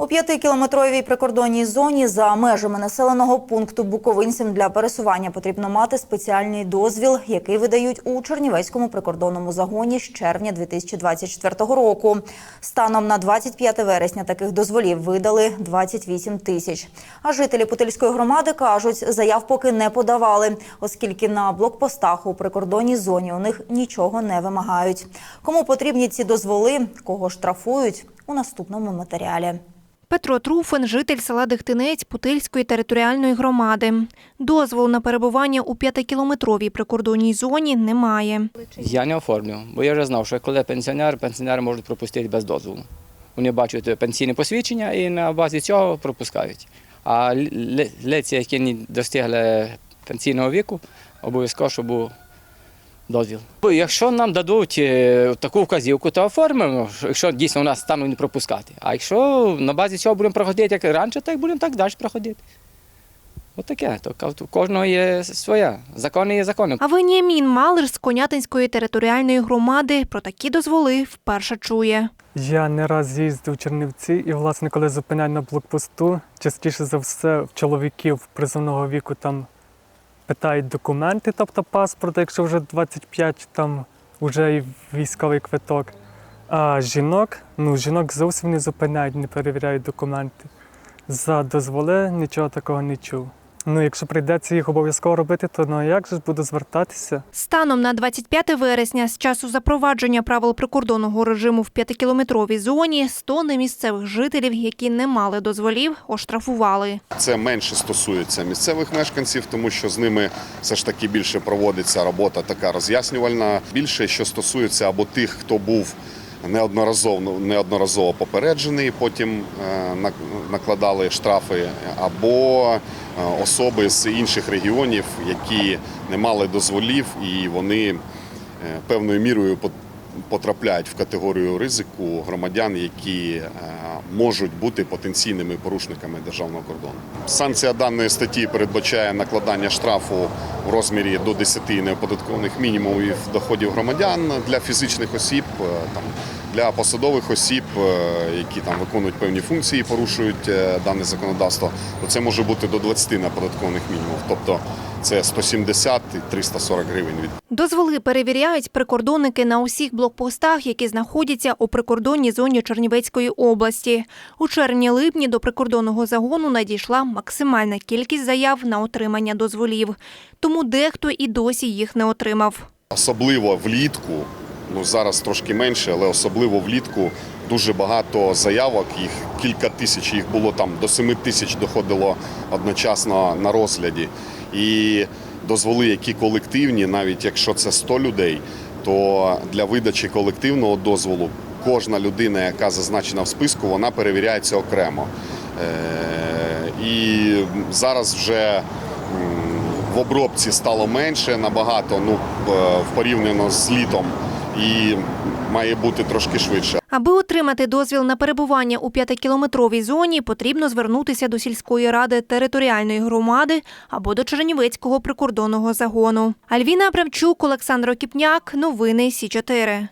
У п'ятикілометровій прикордонній зоні за межами населеного пункту буковинцям для пересування потрібно мати спеціальний дозвіл, який видають у Чернівецькому прикордонному загоні з червня 2024 року. Станом на 25 вересня таких дозволів видали 28 тисяч. А жителі Путильської громади кажуть, заяв поки не подавали, оскільки на блокпостах у прикордонній зоні у них нічого не вимагають. Кому потрібні ці дозволи, кого штрафують у наступному матеріалі. Петро Труфен, житель села Дехтинець Путильської територіальної громади. Дозволу на перебування у п'ятикілометровій прикордонній зоні немає. Я не оформлю, бо я вже знав, що коли пенсіонер, пенсіонери можуть пропустити без дозволу. Вони бачать пенсійне посвідчення і на базі цього пропускають. А лиці, які не достигли пенсійного віку, обов'язково, щоб дозвіл. Якщо нам дадуть е, таку вказівку, то оформимо, якщо дійсно у нас стануть не пропускати. А якщо на базі цього будемо проходити як раніше, так будемо так далі проходити. Отаке. То у кожного є своє. Закони є закони. А Веніамін Малер з Конятинської територіальної громади про такі дозволи вперше чує. Я не раз їздив в Чернівці, і, власне, коли зупиняють на блокпосту, частіше за все в чоловіків призовного віку там питають документи, тобто паспорт, якщо вже 25, там вже військовий квиток. А жінок, ну жінок зовсім не зупиняють, не перевіряють документи. За дозволи нічого такого не чув. Ну, якщо прийдеться їх обов'язково робити, то ну як же ж буду звертатися? Станом на 25 вересня з часу запровадження правил прикордонного режиму в п'ятикілометровій зоні 100 немісцевих жителів, які не мали дозволів, оштрафували. Це менше стосується місцевих мешканців, тому що з ними все ж таки більше проводиться робота така роз'яснювальна. Більше що стосується або тих, хто був неодноразово неодноразово попереджений, потім е, накладали штрафи, або е, особи з інших регіонів, які не мали дозволів, і вони е, певною мірою потрапляють в категорію ризику громадян, які можуть бути потенційними порушниками державного кордону. Санкція даної статті передбачає накладання штрафу в розмірі до 10 неоподаткованих мінімумів доходів громадян для фізичних осіб, е, там для посадових осіб, е, які там виконують певні функції, порушують е, дане законодавство, то це може бути до 20 неоподаткованих мінімумів. Тобто це 170 і 340 гривень Дозволи перевіряють прикордонники на усіх блокпостах, які знаходяться у прикордонній зоні Чернівецької області. У червні-липні до прикордонного загону надійшла максимальна кількість заяв на отримання дозволів. Тому дехто і досі їх не отримав. Особливо влітку, ну зараз трошки менше, але особливо влітку дуже багато заявок. Їх кілька тисяч, їх було там до 7 тисяч доходило одночасно на розгляді. І дозволи, які колективні, навіть якщо це 100 людей, то для видачі колективного дозволу кожна людина, яка зазначена в списку, вона перевіряється окремо. Е, І зараз вже в обробці стало менше набагато, ну е, порівняно з літом, і має бути трошки швидше. Аби отримати дозвіл на перебування у п'ятикілометровій зоні, потрібно звернутися до сільської ради територіальної громади або до Чернівецького прикордонного загону. Альвіна Абрамчук, Олександр Окіпняк. Новини Сі 4